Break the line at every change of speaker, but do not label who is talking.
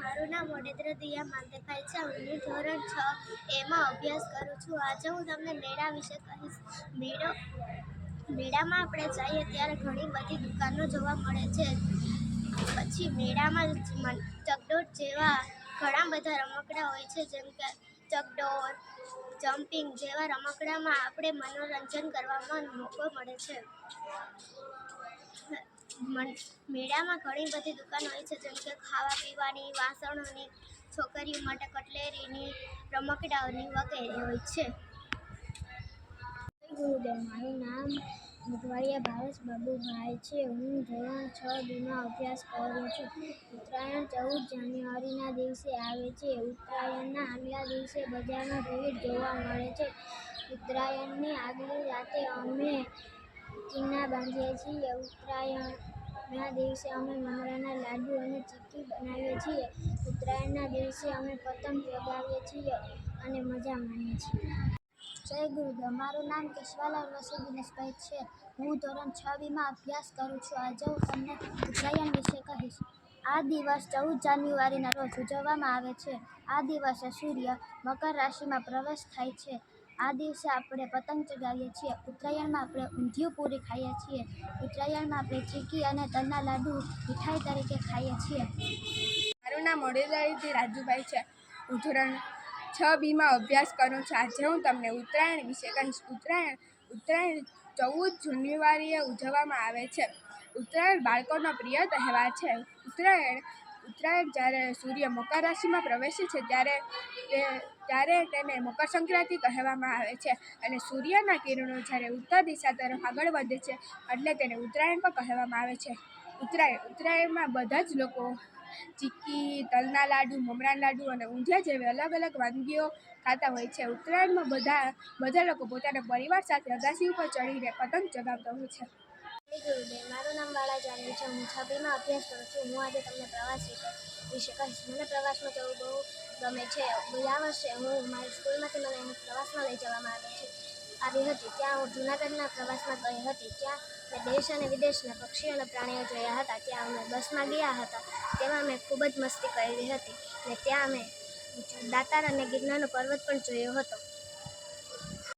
મારું નામ વડોદરા દિયા માંદેભાઈ છે હું ધોરણ છ એમાં અભ્યાસ કરું છું. આજે હું તમને મેળા વિશે કહીશ. મેળો, મેળામાં આપણે જઈએ ત્યારે ઘણી બધી દુકાનો જોવા મળે છે. પછી મેળામાં ચકડોટ જેવા ઘણા બધા રમકડા હોય છે, જેમ કે ચકડોળ, જમ્પિંગ જેવા રમકડામાં આપણે મનોરંજન કરવામાં મોકો મળે છે. મેળામાં ઘણી બધી દુકાન હોય છે, જેમ કે ખાવા પીવાની વાસણોની, છોકરીઓ માટે કટલેરીની, રમકડાઓની વગેરે હોય છે. ગુરુદેવ, મારું નામ મુખવાડિયા ભાવેશ બાબુભાઈ છે. હું ધોરણ છ બીમાં અભ્યાસ કરું છું. ઉત્તરાયણ ચૌદ જાન્યુઆરીના દિવસે આવે છે. ઉત્તરાયણના આગલા દિવસે બજારમાં ભીડ જોવા મળે છે. ઉત્તરાયણની આગલી રાતે અમે કિન્ના બાંધીએ છીએ, ઉત્તરાયણના દિવસે અમે મમરાના લાડુ અને ચીક્કી બનાવીએ છીએ. ઉત્તરાયણના દિવસે અમે પતંગ ચગાવીએ છીએ અને મજા માણીએ છીએ. જય ગુરુદેવ, મારું નામ કેશવાલાલ વસુ દિનેશભાઈ છે. હું ધોરણ છ બીમાં અભ્યાસ કરું છું. આજે હું તમને ઉત્તરાયણ વિશે કહીશ. આ દિવસ ચૌદ જાન્યુઆરીના રોજ ઉજવવામાં આવે છે. આ દિવસે સૂર્ય મકર રાશિમાં પ્રવેશ થાય છે. આ દિવસે આપણે પતંગ ચગાવીએ છીએ, ઉત્તરાયણમાં આપણે ઊંધિયું પૂરી ખાઈએ છીએ, ઉત્તરાયણમાં આપણે ચીકી અને તલના લાડુ મીઠાઈ તરીકે ખાઈએ છીએ.
મારું નામ વડોદરાથી રાજુભાઈ છે. હું છ બીમાં અભ્યાસ કરું છું. આજે હું તમને ઉત્તરાયણ વિશે કહીશ. ઉત્તરાયણ ઉત્તરાયણ ચૌદ જાન્યુઆરીએ ઉજવવામાં આવે છે. ઉત્તરાયણ બાળકોનો પ્રિય તહેવાર છે. ઉત્તરાયણ ઉત્તરાયણ જ્યારે સૂર્ય મકર રાશિમાં પ્રવેશે છે, ત્યારે તે, ત્યારે તેને મકર સંક્રાંતિ કહેવામાં આવે છે અને સૂર્યના કિરણો જ્યારે ઉત્તર દિશા તરફ આગળ વધે છે, એટલે તેને ઉત્તરાયણ પણ કહેવામાં આવે છે. ઉત્તરાયણ ઉત્તરાયણમાં બધા જ લોકો ચીક્કી, તલના લાડુ, મમરાના લાડુ અને ઊંધિયા જેવી અલગ અલગ વાનગીઓ ખાતા હોય છે. ઉત્તરાયણમાં બધા બધા લોકો પોતાના પરિવાર સાથે અગાસી ઉપર ચડીને પતંગ ચગાવતા હોય છે.
ગુરુદેવ મારું નામ વાળા જાનવી છે. હું છબીમાં અભ્યાસ કરું છું. હું આજે તમને પ્રવાસ વિશે વિશે કહીશ. મને પ્રવાસમાં જવું બહુ ગમે છે. ગયા વર્ષે હું મારી સ્કૂલમાંથી મને અહીં પ્રવાસમાં લઈ જવામાં આવી છે. આવી હતી. ત્યાં હું જૂનાગઢના પ્રવાસમાં ગઈ હતી. ત્યાં મેં દેશ અને વિદેશના પક્ષીઓ અને પ્રાણીઓ જોયા હતા. ત્યાં અમે બસમાં ગયા હતા. તેમાં મેં ખૂબ જ મસ્તી કરી હતી. ને ત્યાં અમે દાતાર અને ગિરનારનો પર્વત પણ જોયો હતો.